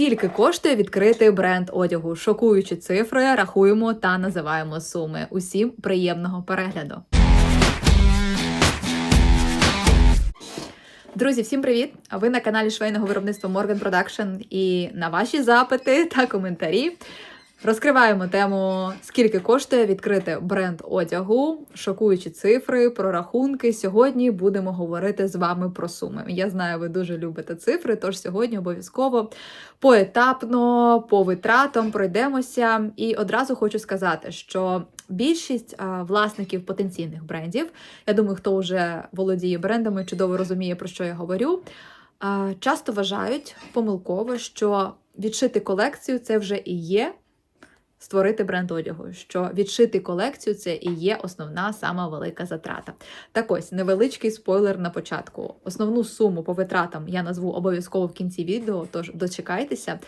Скільки коштує відкрити бренд одягу? Шокуючі цифри, рахуємо та називаємо суми. Усім приємного перегляду. Друзі, всім привіт! Ви на каналі швейного виробництва Morgan Production і на ваші запити та коментарі розкриваємо тему, скільки коштує відкрити бренд одягу, шокуючі цифри, прорахунки. Сьогодні будемо говорити з вами про суми. Я знаю, ви дуже любите цифри, тож сьогодні обов'язково поетапно, по витратам пройдемося. І одразу хочу сказати, що більшість власників потенційних брендів, я думаю, хто вже володіє брендами, чудово розуміє, про що я говорю. Часто вважають помилково, що відшити колекцію це вже і є створити бренд одягу. Що відшити колекцію це і є основна сама велика затрата. Так ось невеличкий спойлер на початку. Основну суму по витратам я назву обов'язково в кінці відео, тож дочекайтеся.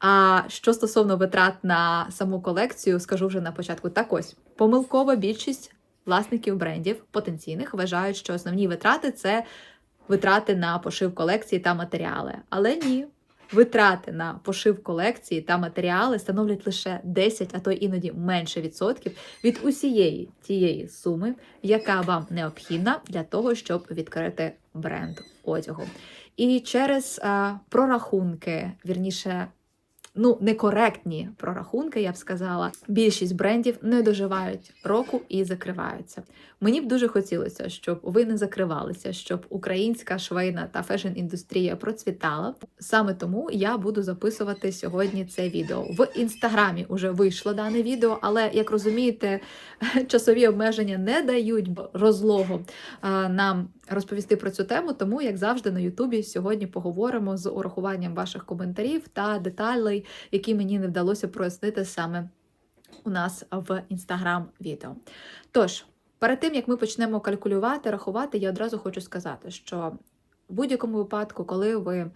А що стосовно витрат на саму колекцію, скажу вже на початку. Так ось помилкова більшість власників брендів потенційних вважають, що основні витрати це витрати на пошив колекції та матеріали. Але ні. Витрати на пошив колекції та матеріали становлять лише 10, а то іноді менше відсотків від усієї тієї суми, яка вам необхідна для того, щоб відкрити бренд одягу. І через а, прорахунки, вірніше, ну, некоректні прорахунки, я б сказала, більшість брендів не доживають року і закриваються. Мені б дуже хотілося, щоб ви не закривалися, щоб українська швейна та фешн-індустрія процвітала. Саме тому я буду записувати сьогодні це відео. В інстаграмі вже вийшло дане відео, але як розумієте, часові обмеження не дають розлогу нам розповісти про цю тему. Тому, як завжди, на Ютубі сьогодні поговоримо з урахуванням ваших коментарів та деталей, які мені не вдалося прояснити саме у нас в інстаграм відео. Тож. Перед тим як ми почнемо калькулювати, рахувати, я одразу хочу сказати, що в будь-якому випадку, коли ви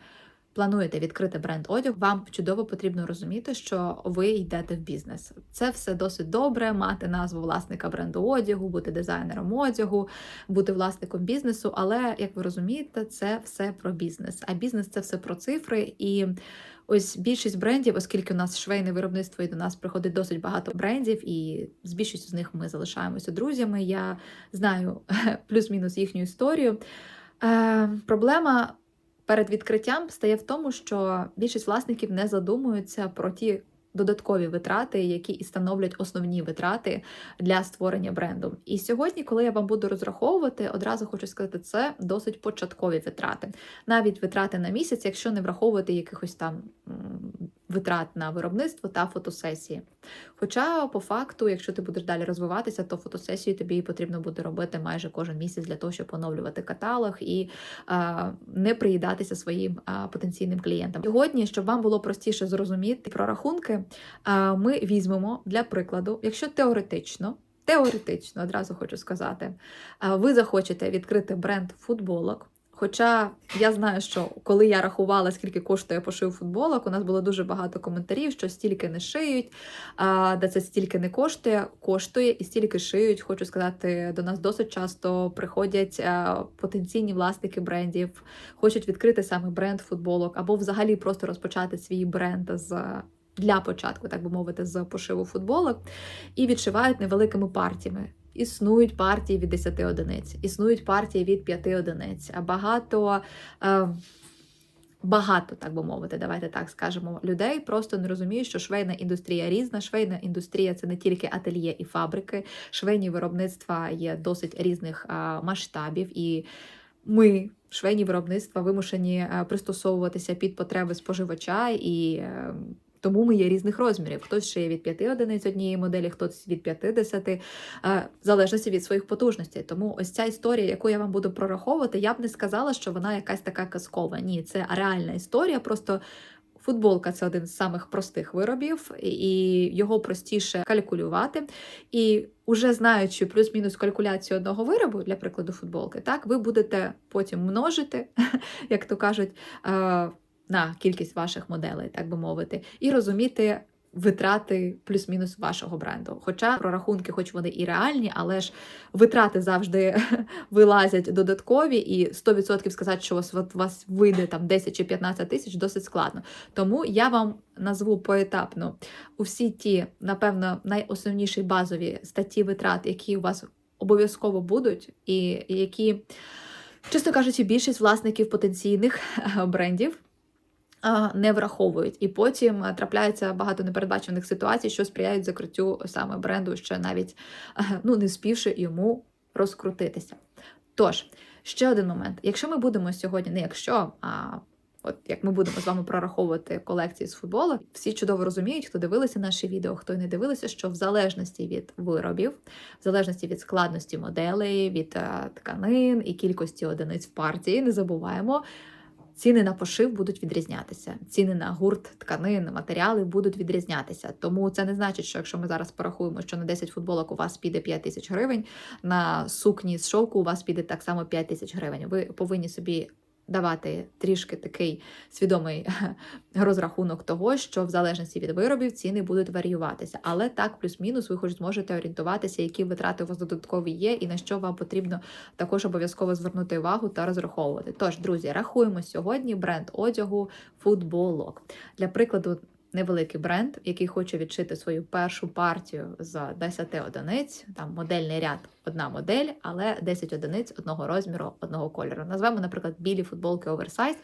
плануєте відкрити бренд одяг, вам чудово потрібно розуміти, що ви йдете в бізнес. Це все досить добре, мати назву власника бренду одягу, бути дизайнером одягу, бути власником бізнесу. Але як ви розумієте, це все про бізнес. А бізнес це все про цифри і. Ось більшість брендів, оскільки у нас швейне виробництво і до нас приходить досить багато брендів, і з більшістю з них ми залишаємося друзями. Я знаю плюс-мінус їхню історію. Е, Проблема перед відкриттям стає в тому, що більшість власників не задумуються про ті. Додаткові витрати, які і становлять основні витрати для створення бренду. І сьогодні, коли я вам буду розраховувати, одразу хочу сказати, це досить початкові витрати, навіть витрати на місяць, якщо не враховувати якихось там витрат на виробництво та фотосесії. Хоча, по факту, якщо ти будеш далі розвиватися, то фотосесію тобі потрібно буде робити майже кожен місяць для того, щоб оновлювати каталог і а, не приїдатися своїм а, потенційним клієнтам. Сьогодні, щоб вам було простіше зрозуміти прорахунки, а, ми візьмемо для прикладу, якщо теоретично. Теоретично, одразу хочу сказати, ви захочете відкрити бренд футболок. Хоча я знаю, що коли я рахувала, скільки коштує пошив футболок, у нас було дуже багато коментарів, що стільки не шиють, а, де це стільки не коштує, коштує і стільки шиють. Хочу сказати, до нас досить часто приходять потенційні власники брендів, хочуть відкрити саме бренд футболок, або взагалі просто розпочати свій бренд з. Для початку, так би мовити, з пошиву футболок, і відшивають невеликими партіями. Існують партії від 10 одиниць, існують партії від 5 одиниць. А багато, е, багато, так би мовити, давайте так скажемо, людей просто не розуміють, що швейна індустрія різна. Швейна індустрія це не тільки ательє і фабрики. Швейні виробництва є досить різних е, масштабів. І ми, швейні виробництва, вимушені е, пристосовуватися під потреби споживача і. Е, тому ми є різних розмірів. Хтось шиє від 5 одиниць однієї моделі, хтось від 50, е, в залежності від своїх потужностей. Тому ось ця історія, яку я вам буду прораховувати, я б не сказала, що вона якась така казкова. Ні, це реальна історія. Просто футболка це один з самих простих виробів, і його простіше калькулювати. І уже знаючи плюс-мінус калькуляцію одного виробу, для прикладу, футболки, так ви будете потім множити, як то кажуть. На кількість ваших моделей, так би мовити, і розуміти, витрати плюс-мінус вашого бренду. Хоча прорахунки, хоч вони і реальні, але ж витрати завжди вилазять додаткові, і 100% сказати, що у вас, у вас вийде там 10 чи 15 тисяч, досить складно. Тому я вам назву поетапно усі ті, напевно, найосновніші базові статті витрат, які у вас обов'язково будуть, і які, чесно кажучи, більшість власників потенційних брендів. Не враховують, і потім е, трапляється багато непередбачених ситуацій, що сприяють закриттю саме бренду, ще навіть е, ну не співши йому розкрутитися. Тож, ще один момент: якщо ми будемо сьогодні, не якщо, а от як ми будемо з вами прораховувати колекції з футболу, всі чудово розуміють, хто дивилися наші відео, хто й не дивилися, що в залежності від виробів, в залежності від складності моделей, від е, тканин і кількості одиниць в партії, не забуваємо. Ціни на пошив будуть відрізнятися. Ціни на гурт тканин, матеріали будуть відрізнятися. Тому це не значить, що якщо ми зараз порахуємо, що на 10 футболок у вас піде 5 тисяч гривень, на сукні з шовку у вас піде так само 5 тисяч гривень. Ви повинні собі давати трішки такий свідомий розрахунок того, що в залежності від виробів ціни будуть варіюватися. Але так, плюс-мінус, ви хоч зможете орієнтуватися, які витрати у вас додаткові є, і на що вам потрібно також обов'язково звернути увагу та розраховувати. Тож, друзі, рахуємо сьогодні бренд одягу футболок. Для прикладу. Невеликий бренд, який хоче відшити свою першу партію з 10 одиниць, там модельний ряд, одна модель, але 10 одиниць одного розміру, одного кольору. Назвемо, наприклад, білі футболки оверсайз,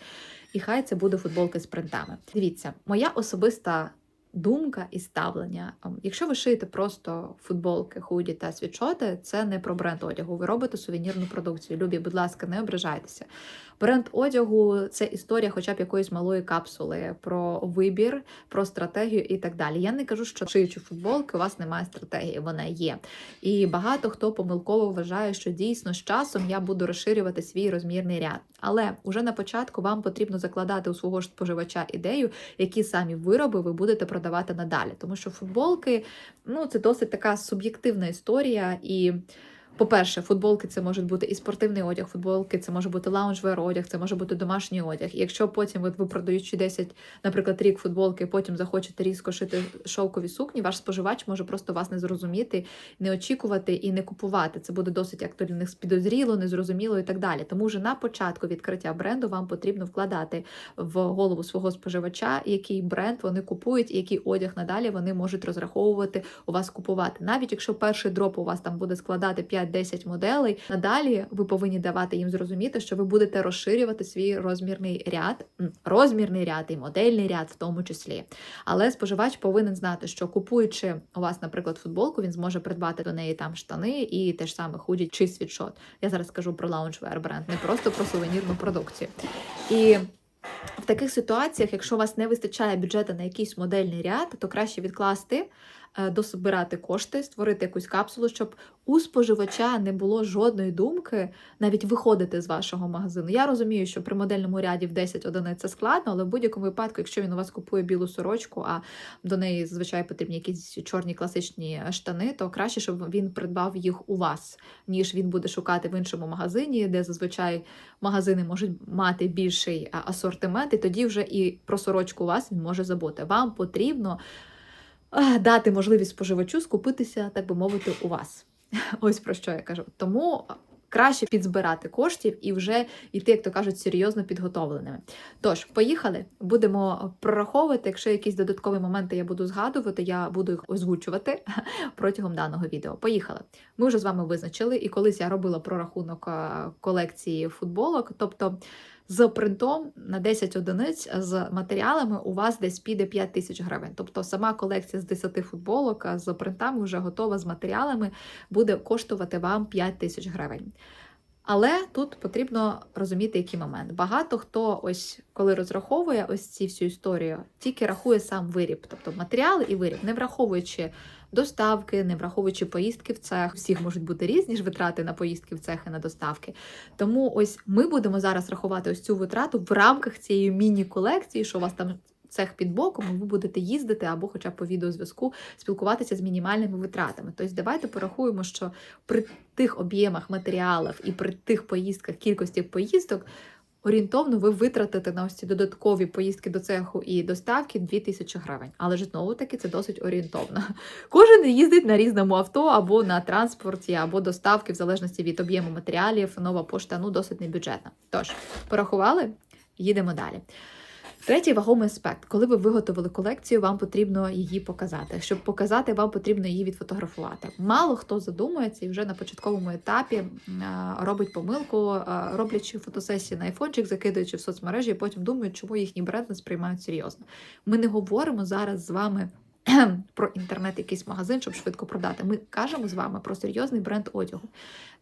і хай це буде футболки з принтами. Дивіться, моя особиста думка і ставлення. Ем, Якщо ви шиєте просто футболки, худі та світшоти, це не про бренд одягу. Ви робите сувенірну продукцію. Любі, будь ласка, не ображайтеся. Бренд одягу це історія, хоча б якоїсь малої капсули про вибір, про стратегію і так далі. Я не кажу, що шиючи футболки, у вас немає стратегії, вона є. І багато хто помилково вважає, що дійсно з часом я буду розширювати свій розмірний ряд. Але уже на початку вам потрібно закладати у свого ж споживача ідею, які самі вироби ви будете продавати надалі. Тому що футболки ну це досить така суб'єктивна історія і. По-перше, футболки це може бути і спортивний одяг, футболки це може бути лаунжвер одяг, це може бути домашній одяг. І якщо потім от ви продаючи 10, наприклад, рік футболки, потім захочете різко шити шовкові сукні, ваш споживач може просто вас не зрозуміти, не очікувати і не купувати. Це буде досить то підозріло, незрозуміло і так далі. Тому вже на початку відкриття бренду вам потрібно вкладати в голову свого споживача, який бренд вони купують, і який одяг надалі вони можуть розраховувати у вас купувати. Навіть якщо перший дроп у вас там буде складати 5 5-10 моделей. Надалі ви повинні давати їм зрозуміти, що ви будете розширювати свій розмірний ряд, розмірний ряд і модельний ряд в тому числі. Але споживач повинен знати, що купуючи у вас, наприклад, футболку, він зможе придбати до неї там штани і те ж саме худі чи світшот. Я зараз кажу про лаунжвер бренд, не просто про сувенірну продукцію. І в таких ситуаціях, якщо у вас не вистачає бюджету на якийсь модельний ряд, то краще відкласти, дособирати кошти, створити якусь капсулу, щоб у споживача не було жодної думки навіть виходити з вашого магазину. Я розумію, що при модельному ряді в 10 одиниць це складно, але в будь-якому випадку, якщо він у вас купує білу сорочку, а до неї зазвичай потрібні якісь чорні класичні штани, то краще, щоб він придбав їх у вас, ніж він буде шукати в іншому магазині, де зазвичай магазини можуть мати більший асортимент, і тоді вже і про сорочку у вас він може забути. Вам потрібно дати можливість споживачу скупитися, так би мовити, у вас. Ось про що я кажу. Тому краще підзбирати коштів і вже йти, як то кажуть, серйозно підготовленими. Тож, поїхали, будемо прораховувати. Якщо якісь додаткові моменти я буду згадувати, я буду їх озвучувати протягом даного відео. Поїхали. Ми вже з вами визначили, і колись я робила прорахунок е, колекції футболок, тобто. З принтом на 10 одиниць з матеріалами у вас десь піде 5 тисяч гривень. Тобто сама колекція з 10 футболок з принтами вже готова з матеріалами, буде коштувати вам 5 тисяч гривень. Але тут потрібно розуміти, який момент. Багато хто, ось коли розраховує ось ці всю історію, тільки рахує сам виріб, тобто матеріали і виріб, не враховуючи доставки, не враховуючи поїздки в цех. Всіх можуть бути різні ж витрати на поїздки в цех і на доставки. Тому ось ми будемо зараз рахувати ось цю витрату в рамках цієї міні-колекції, що у вас там. Цех під боком, ви будете їздити або, хоча б по відеозв'язку, спілкуватися з мінімальними витратами. Тобто, давайте порахуємо, що при тих об'ємах матеріалів і при тих поїздках, кількості поїздок, орієнтовно ви витратите на ось ці додаткові поїздки до цеху і доставки 2000 гривень. Але ж знову таки це досить орієнтовно. Кожен їздить на різному авто або на транспорті, або доставки, в залежності від об'єму матеріалів. Нова пошта ну досить небюджетна. Тож, порахували, їдемо далі. Третій вагомий аспект. Коли ви виготовили колекцію, вам потрібно її показати. Щоб показати, вам потрібно її відфотографувати. Мало хто задумується і вже на початковому етапі е, робить помилку, е, роблячи фотосесії на айфончик, закидуючи в соцмережі, і потім думають, чому їхні бренд не сприймають серйозно. Ми не говоримо зараз з вами. Про інтернет, якийсь магазин, щоб швидко продати. Ми кажемо з вами про серйозний бренд одягу,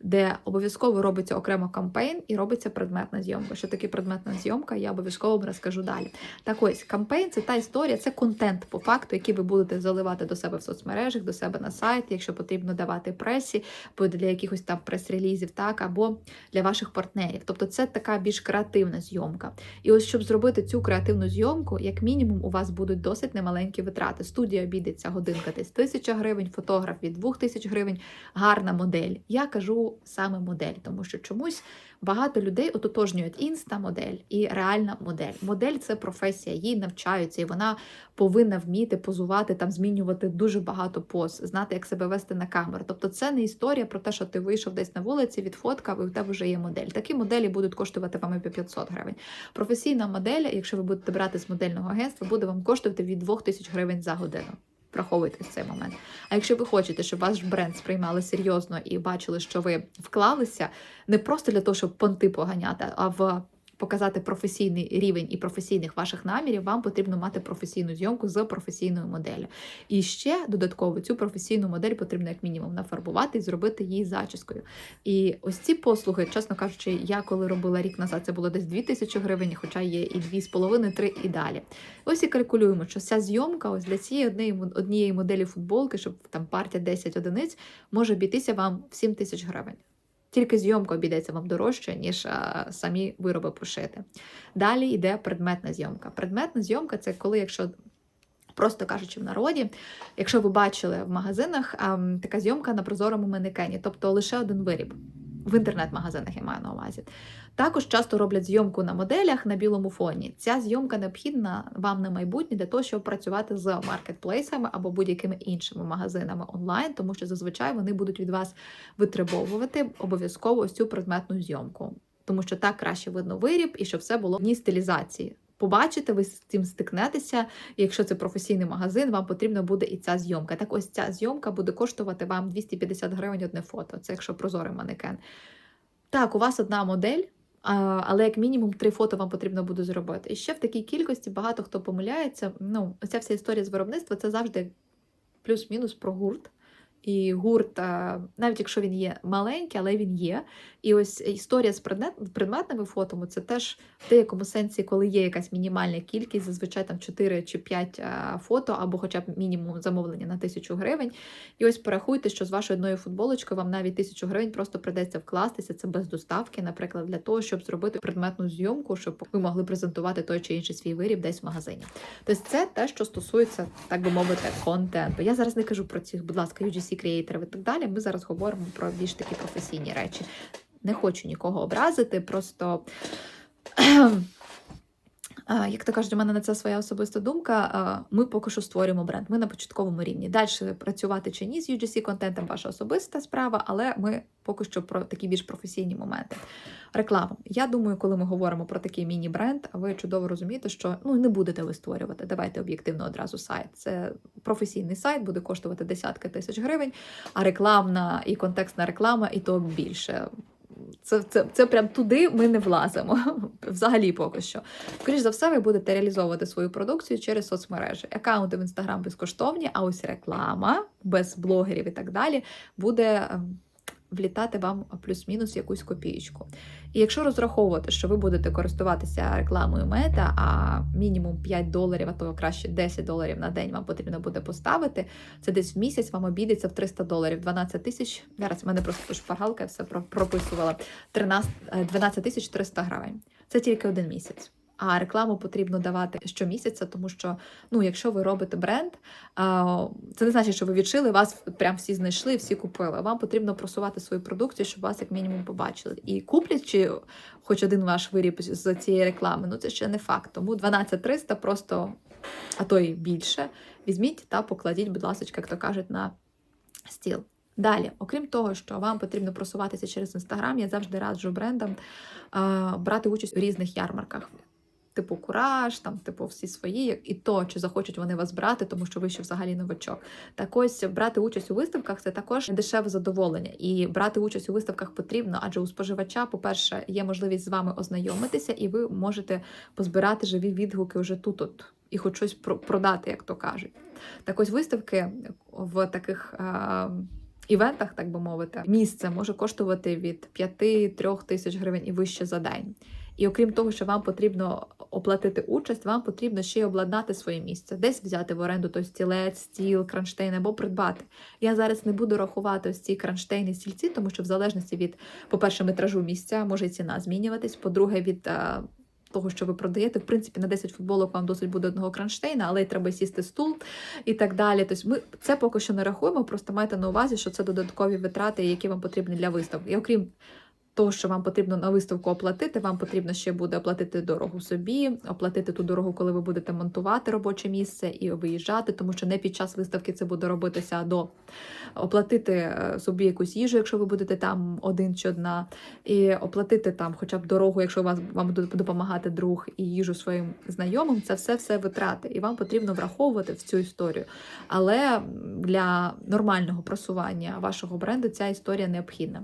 де обов'язково робиться окремо кампейн і робиться предметна зйомка. Що таке предметна зйомка, я обов'язково вам розкажу далі. Так ось кампейн це та історія, це контент по факту, який ви будете заливати до себе в соцмережах, до себе на сайт, якщо потрібно давати пресі, для якихось там прес-релізів, так або для ваших партнерів. Тобто це така більш креативна зйомка. І ось щоб зробити цю креативну зйомку, як мінімум, у вас будуть досить немаленькі витрати. Студія обійдеться годинка десь тисяча гривень, фотограф від двох тисяч гривень, гарна модель. Я кажу саме модель, тому що чомусь багато людей ототожнюють інста-модель і реальна модель. Модель це професія, їй навчаються, і вона повинна вміти позувати, там змінювати дуже багато поз, знати, як себе вести на камеру. Тобто, це не історія про те, що ти вийшов десь на вулиці, відфоткав, і у тебе вже є модель. Такі моделі будуть коштувати вам і 500 гривень. Професійна модель, якщо ви будете брати з модельного агентства, буде вам коштувати від 2000 гривень за годину. Враховуйте цей момент. А якщо ви хочете, щоб ваш бренд сприймали серйозно і бачили, що ви вклалися не просто для того, щоб понти поганяти, а в показати професійний рівень і професійних ваших намірів, вам потрібно мати професійну зйомку з професійною моделлю. І ще додатково цю професійну модель потрібно як мінімум нафарбувати і зробити її зачіскою. І ось ці послуги, чесно кажучи, я коли робила рік назад, це було десь 2000 гривень, хоча є і 2,5-3 і далі. Ось і калькулюємо, що ця зйомка ось для цієї однієї моделі футболки, щоб там партія 10 одиниць, може обійтися вам в 7 тисяч гривень. Тільки зйомка обійдеться вам дорожче, ніж а, самі вироби пошити. Далі йде предметна зйомка. Предметна зйомка це коли, якщо. Просто кажучи, в народі, якщо ви бачили в магазинах а, така зйомка на прозорому манекені, тобто лише один виріб. В інтернет-магазинах я маю на увазі. Також часто роблять зйомку на моделях на білому фоні. Ця зйомка необхідна вам на майбутнє для того, щоб працювати з маркетплейсами або будь-якими іншими магазинами онлайн, тому що зазвичай вони будуть від вас витребовувати обов'язково ось цю предметну зйомку, тому що так краще видно виріб і щоб все було в одній стилізації. Побачите, ви з цим стикнетеся. Якщо це професійний магазин, вам потрібна буде і ця зйомка. Так, ось ця зйомка буде коштувати вам 250 гривень одне фото. Це якщо прозорий манекен. Так, у вас одна модель. Але як мінімум три фото вам потрібно буде зробити. І ще в такій кількості багато хто помиляється. Ну, оця вся історія з виробництва це завжди плюс-мінус про гурт. І гурт, навіть якщо він є маленький, але він є. І ось історія з предметними фотами це теж в деякому сенсі, коли є якась мінімальна кількість, зазвичай там 4 чи 5 фото, або хоча б мінімум замовлення на тисячу гривень. І ось порахуйте, що з вашою одною футболочкою вам навіть тисячу гривень просто придеться вкластися. Це без доставки, наприклад, для того, щоб зробити предметну зйомку, щоб ви могли презентувати той чи інший свій виріб десь в магазині. Тобто це те, що стосується, так би мовити, контенту. Я зараз не кажу про цих, будь ласка, UGC креаторів і так далі. Ми зараз говоримо про більш такі професійні речі. Не хочу нікого образити, просто. Як то кажуть, у мене на це своя особиста думка. Ми поки що створюємо бренд. Ми на початковому рівні. Далі працювати чи ні з UGC контентом ваша особиста справа, але ми поки що про такі більш професійні моменти. Реклама. Я думаю, коли ми говоримо про такий міні-бренд, ви чудово розумієте, що ну не будете ви створювати. Давайте об'єктивно одразу сайт. Це професійний сайт, буде коштувати десятки тисяч гривень, а рекламна і контекстна реклама, і то більше. Це це, це прям туди ми не влазимо. Взагалі поки що. Скоріш за все, ви будете реалізовувати свою продукцію через соцмережі. Аккаунти в інстаграм безкоштовні, а ось реклама без блогерів і так далі буде ем, влітати вам плюс-мінус якусь копієчку. І якщо розраховувати, що ви будете користуватися рекламою мета, а мінімум 5 доларів, а то краще 10 доларів на день вам потрібно буде поставити, це десь в місяць вам обійдеться в 300 доларів, 12 тисяч. Зараз в мене просто шпаргалка, я все прописувала 13, 12 тисяч 300 гривень. Це тільки один місяць. А рекламу потрібно давати щомісяця, тому що ну, якщо ви робите бренд, це не значить, що ви відшили, вас прям всі знайшли, всі купили. Вам потрібно просувати свою продукцію, щоб вас як мінімум побачили. І куплять чи хоч один ваш виріб з цієї реклами, ну це ще не факт. Тому 12300 просто, а то й більше. Візьміть та покладіть, будь ласка, як то кажуть, на стіл. Далі, окрім того, що вам потрібно просуватися через інстаграм, я завжди раджу брендам брати участь у різних ярмарках. Типу кураж, там, типу, всі свої, і то, чи захочуть вони вас брати, тому що ви ще взагалі новачок. Так ось брати участь у виставках це також дешеве задоволення. І брати участь у виставках потрібно, адже у споживача, по-перше, є можливість з вами ознайомитися, і ви можете позбирати живі відгуки вже тут, от і хоч щось про- продати, як то кажуть. Так ось виставки в таких. е, Івентах, так би мовити, місце може коштувати від 5-3 тисяч гривень і вище за день. І окрім того, що вам потрібно оплатити участь, вам потрібно ще й обладнати своє місце, десь взяти в оренду той стілець, стіл, кронштейн або придбати. Я зараз не буду рахувати ось ці кронштейни, стільці, тому що в залежності від, по-перше, метражу місця може ціна змінюватись. По-друге, від е, того, що ви продаєте, в принципі, на 10 футболок вам досить буде одного кронштейна, але й треба сісти стул і так далі. Тобто ми це поки що не рахуємо, просто майте на увазі, що це додаткові витрати, які вам потрібні для виставки. І окрім того, що вам потрібно на виставку оплатити, вам потрібно ще буде оплатити дорогу собі, оплатити ту дорогу, коли ви будете монтувати робоче місце і виїжджати, тому що не під час виставки це буде робитися а до оплатити е, собі якусь їжу, якщо ви будете там один чи одна, і оплатити там, хоча б дорогу, якщо вас вам буде допомагати друг і їжу своїм знайомим, це все все витрати, і вам потрібно враховувати в цю історію. Але для нормального просування вашого бренду ця історія необхідна.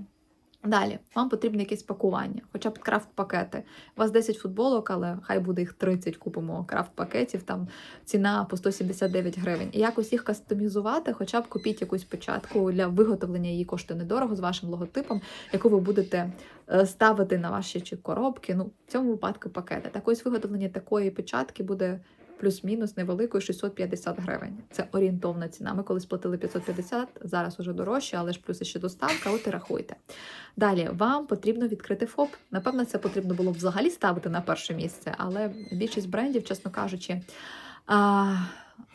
Далі, вам потрібне якесь пакування, хоча б крафт-пакети. У вас 10 футболок, але хай буде їх 30, купимо крафт-пакетів, там ціна по 179 гривень. І якось їх кастомізувати, хоча б купіть якусь печатку для виготовлення її коштує недорого з вашим логотипом, яку ви будете е, ставити на ваші чи коробки. Ну, в цьому випадку пакети. Так ось виготовлення такої печатки буде плюс-мінус невеликою 650 гривень. Це орієнтовна ціна. Ми коли сплатили 550, зараз уже дорожче, але ж плюс ще доставка, от і рахуйте. Далі вам потрібно відкрити ФОП. Напевно, це потрібно було взагалі ставити на перше місце, але більшість брендів, чесно кажучи, а,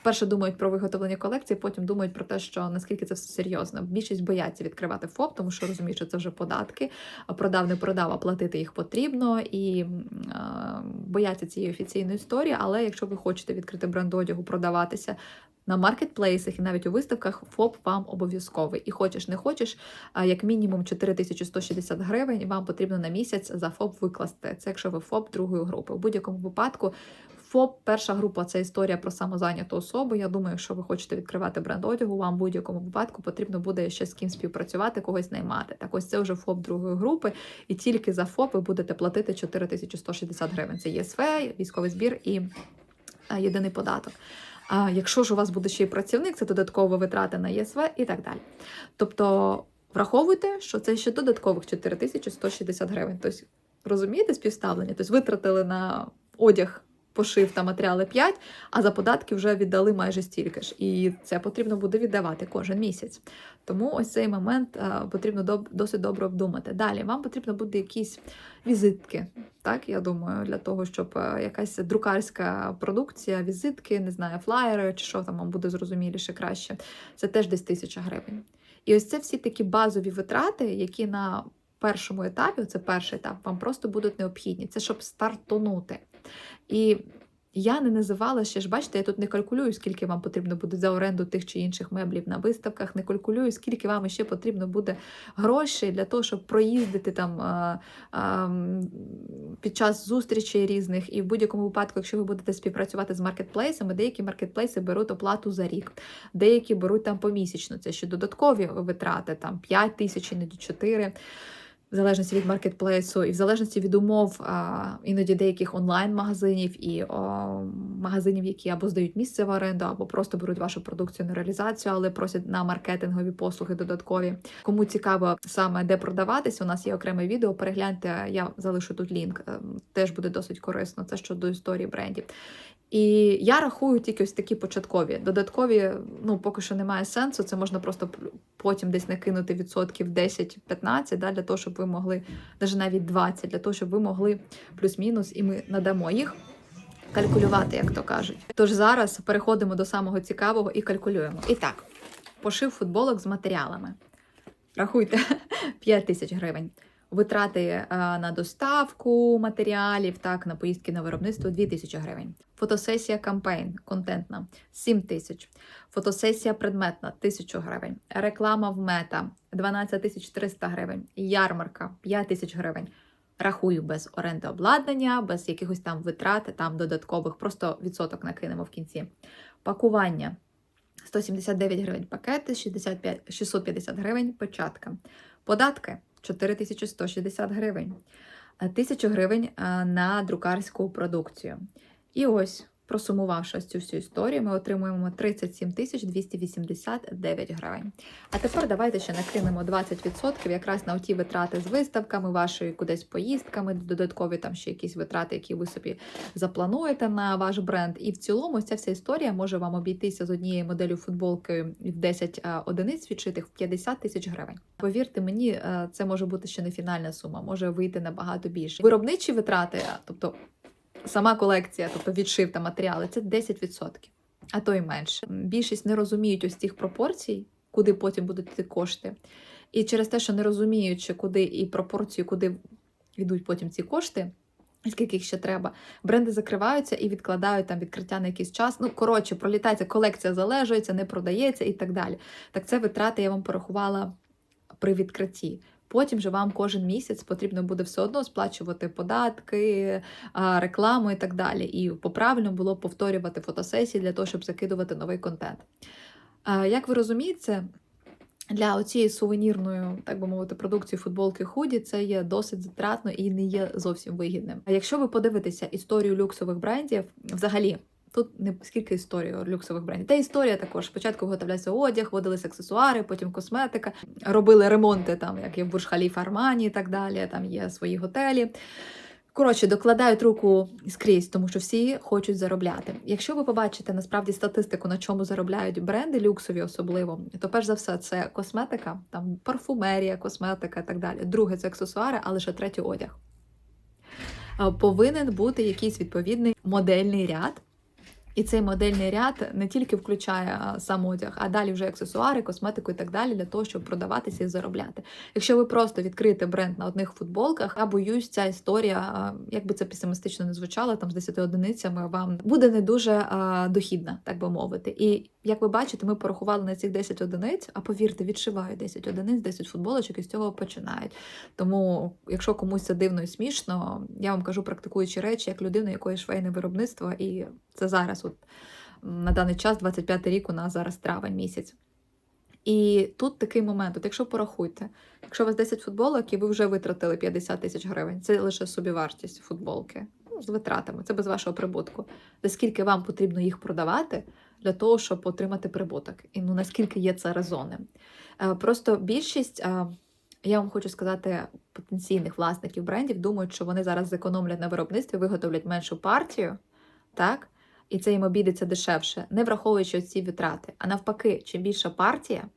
перше думають про виготовлення колекції, потім думають про те, що наскільки це все серйозно. Більшість бояться відкривати ФОП, тому що розуміють, що це вже податки. Продав, не продав, а платити їх потрібно і бояться цієї офіційної історії. Але якщо ви хочете відкрити бренд одягу, продаватися. На маркетплейсах і навіть у виставках ФОП вам обов'язковий. І хочеш, не хочеш, як мінімум 4160 гривень вам потрібно на місяць за ФОП викласти. Це якщо ви ФОП другої групи. У будь-якому випадку ФОП, перша група це історія про самозайняту особу. Я думаю, якщо ви хочете відкривати бренд одягу, вам в будь-якому випадку потрібно буде ще з ким співпрацювати, когось наймати. Так ось це вже ФОП другої групи, і тільки за ФОП ви будете платити 4160 гривень. Це ЄСВ, військовий збір і єдиний податок. А якщо ж у вас буде ще й працівник, це додаткові витрати на ЄСВ і так далі. Тобто враховуйте, що це ще додаткових 4160 гривень. Тобто, розумієте співставлення? Тобто витратили на одяг. Пошив та матеріали 5, а за податки вже віддали майже стільки ж. І це потрібно буде віддавати кожен місяць. Тому ось цей момент е, потрібно досить добре обдумати. Далі вам потрібно буде якісь візитки, так я думаю, для того, щоб е, якась друкарська продукція, візитки, не знаю, флаєри чи що там вам буде зрозуміліше краще. Це теж десь тисяча гривень. І ось це всі такі базові витрати, які на першому етапі, це перший етап, вам просто будуть необхідні. Це щоб стартонути. І я не називала ще ж, бачите, я тут не калькулюю, скільки вам потрібно буде за оренду тих чи інших меблів на виставках, не калькулюю, скільки вам ще потрібно буде грошей для того, щоб проїздити там а, а, під час зустрічей різних. І в будь-якому випадку, якщо ви будете співпрацювати з маркетплейсами, деякі маркетплейси беруть оплату за рік, деякі беруть там помісячно. Це ще додаткові витрати, там 5 тисяч, іноді 4 в залежності від маркетплейсу, і в залежності від умов іноді деяких онлайн-магазинів і магазинів, які або здають місце в оренду, або просто беруть вашу продукцію на реалізацію, але просять на маркетингові послуги додаткові. Кому цікаво саме де продаватись, у нас є окреме відео. Перегляньте, я залишу тут лінк. ем, Теж буде досить корисно. Це щодо історії брендів. І я рахую тільки ось такі початкові. Додаткові, ну поки що немає сенсу. Це можна просто потім десь накинути відсотків 10-15, да, для того, щоб ви могли, навіть навіть 20, для того, щоб ви могли плюс-мінус, і ми надамо їх. калькулювати, як то кажуть. Тож зараз переходимо до самого цікавого і калькулюємо. І так, пошив футболок з матеріалами. Рахуйте 5 тисяч гривень. Витрати е, на доставку матеріалів, так, на поїздки на виробництво 2 тисячі гривень. Фотосесія кампейн контентна 7 тисяч. Фотосесія предметна 1000 гривень. Реклама в мета 12 тисяч 300 гривень. Ярмарка 5 тисяч гривень. Рахую без оренди обладнання, без якихось там витрат, там додаткових, просто відсоток накинемо в кінці. Пакування 179 гривень пакети, 65, 650 гривень печатка. Податки 4160 гривень. 1000 гривень на друкарську продукцію. І ось, просумувавши цю всю історію, ми отримуємо 37 тисяч 289 гривень. А тепер давайте ще накинемо 20% якраз на оті витрати з виставками, вашої кудись поїздками, додаткові там ще якісь витрати, які ви собі заплануєте на ваш бренд. І в цілому ця вся історія може вам обійтися з однією моделлю футболки в 10 одиниць відшитих в 50 тисяч гривень. Повірте мені, е, це може бути ще не фінальна сума, може вийти набагато більше. Виробничі витрати, тобто сама колекція, тобто відшив та матеріали, це 10%, а то й менше. Більшість не розуміють ось цих пропорцій, куди потім будуть йти кошти. І через те, що не розуміючи, куди і пропорцію, куди йдуть потім ці кошти. Скільки їх ще треба, бренди закриваються і відкладають там відкриття на якийсь час. Ну, коротше, пролітається, колекція залежується, не продається і так далі. Так це витрати я вам порахувала при відкритті. Потім же вам кожен місяць потрібно буде все одно сплачувати податки, рекламу і так далі. І по-правильно було повторювати фотосесії для того, щоб закидувати новий контент. Як ви розумієте, для оцієї сувенірної, так би мовити, продукції футболки худі це є досить затратно і не є зовсім вигідним. А якщо ви подивитеся історію люксових брендів, взагалі. Тут не скільки історії люксових брендів. Та історія також. Спочатку виготовлявся одяг, водилися аксесуари, потім косметика, робили ремонти, там, як є в Бурж-Халіф Армані і так далі, там є свої готелі. Коротше, докладають руку скрізь, тому що всі хочуть заробляти. Якщо ви побачите насправді статистику, на чому заробляють бренди, люксові особливо, то перш за все це косметика, там парфумерія, косметика і так далі. Друге це аксесуари, а лише третє одяг. Е, Повинен бути якийсь відповідний модельний ряд. І цей модельний ряд не тільки включає сам одяг, а далі вже аксесуари, косметику і так далі, для того, щоб продаватися і заробляти. Якщо ви просто відкриєте бренд на одних футболках, я боюсь, ця історія, як би це песимістично не звучало, там з 10 одиницями вам буде не дуже дохідна, так би мовити. І як ви бачите, ми порахували на цих 10 одиниць, а повірте, відшивають 10 одиниць, 10 футболочок і з цього починають. Тому, якщо комусь це дивно і смішно, я вам кажу практикуючі речі, як людина, якої швейне виробництво, і це зараз, от на даний час, 25 рік, у нас зараз травень місяць. І тут такий момент: от якщо порахуйте, якщо у вас 10 футболок і ви вже витратили 50 тисяч гривень, це лише собівартість футболки ну, з витратами, це без вашого прибутку. За скільки вам потрібно їх продавати для того, щоб отримати прибуток? І ну наскільки є це резонним? Е, Просто більшість. е, Я вам хочу сказати, потенційних власників брендів думають, що вони зараз зекономлять на виробництві, виготовлять меншу партію, так? І це їм обійдеться дешевше, не враховуючи ці витрати. А навпаки, чим більша партія,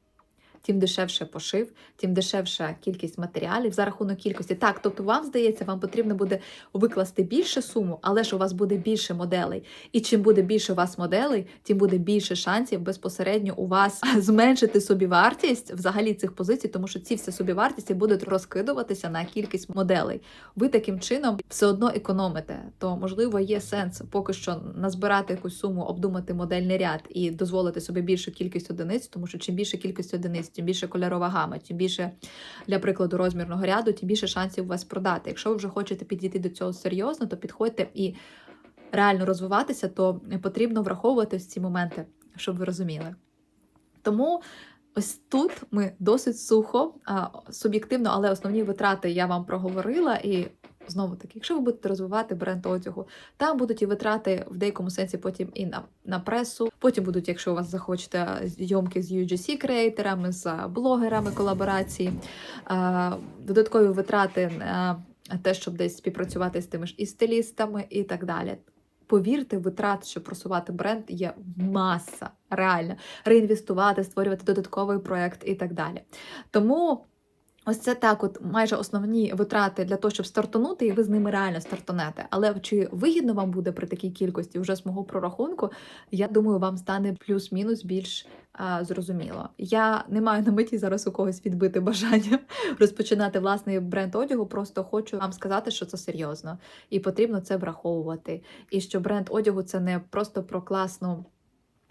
тим дешевше пошив, тим дешевша кількість матеріалів за рахунок кількості. Так, тобто вам здається, вам потрібно буде викласти більше суму, але ж у вас буде більше моделей. І чим буде більше у вас моделей, тим буде більше шансів безпосередньо у вас зменшити собівартість взагалі цих позицій, тому що ці всі собівартості будуть розкидуватися на кількість моделей. Ви таким чином все одно економите. То можливо є сенс поки що назбирати якусь суму, обдумати модельний ряд і дозволити собі більшу кількість одиниць, тому що чим більше кількість одиниць, тим більше кольорова гама, тим більше для прикладу розмірного ряду, тим більше шансів у вас продати. Якщо ви вже хочете підійти до цього серйозно, то підходьте і реально розвиватися, то потрібно враховувати ці моменти, щоб ви розуміли. Тому ось тут ми досить сухо, суб'єктивно, але основні витрати я вам проговорила. І знову таки, якщо ви будете розвивати бренд одягу, там будуть і витрати в деякому сенсі потім і на, на пресу. Потім будуть, якщо у вас захочете, зйомки з UGC креаторами, з блогерами колаборації, додаткові витрати на те, щоб десь співпрацювати з тими ж і стилістами, і так далі. Повірте, витрат, щоб просувати бренд, є маса, реально реінвестувати, створювати додатковий проект і так далі. Тому Ось це так, от майже основні витрати для того, щоб стартанути, і ви з ними реально стартанете. Але чи вигідно вам буде при такій кількості вже з мого прорахунку? Я думаю, вам стане плюс-мінус більш а, зрозуміло. Я не маю на меті зараз у когось відбити бажання розпочинати власний бренд одягу. Просто хочу вам сказати, що це серйозно і потрібно це враховувати. І що бренд одягу це не просто про класну.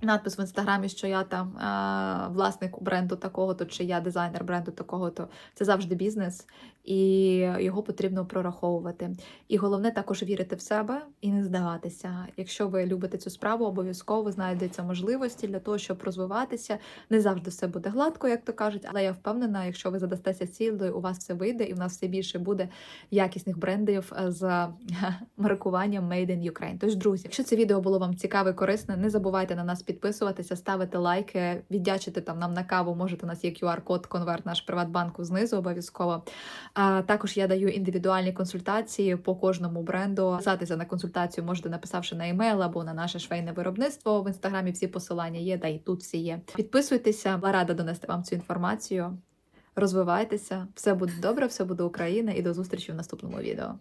Надпис в інстаграмі, що я там а, власник бренду такого-то, чи я дизайнер бренду такого-то. Це завжди бізнес, і його потрібно прораховувати. І головне також вірити в себе і не здаватися. Якщо ви любите цю справу, обов'язково знайдеться можливості для того, щоб розвиватися. Не завжди все буде гладко, як то кажуть, але я впевнена, якщо ви задастеся цілею, у вас все вийде, і в нас все більше буде якісних брендів е, з маркуванням Made in Ukraine. Тож, друзі, якщо це відео було вам цікаве, корисне, не забувайте на нас підписуватися, ставити лайки, віддячити там нам на каву. Можете у нас є QR-код, конверт наш Приватбанку знизу обов'язково. А також я даю індивідуальні консультації по кожному бренду. Записатися на консультацію можете написавши на емейл або на наше швейне виробництво. В інстаграмі всі посилання є, да і тут всі є. Підписуйтеся, була рада донести вам цю інформацію. Розвивайтеся, все буде добре, все буде Україна, і до зустрічі в наступному відео.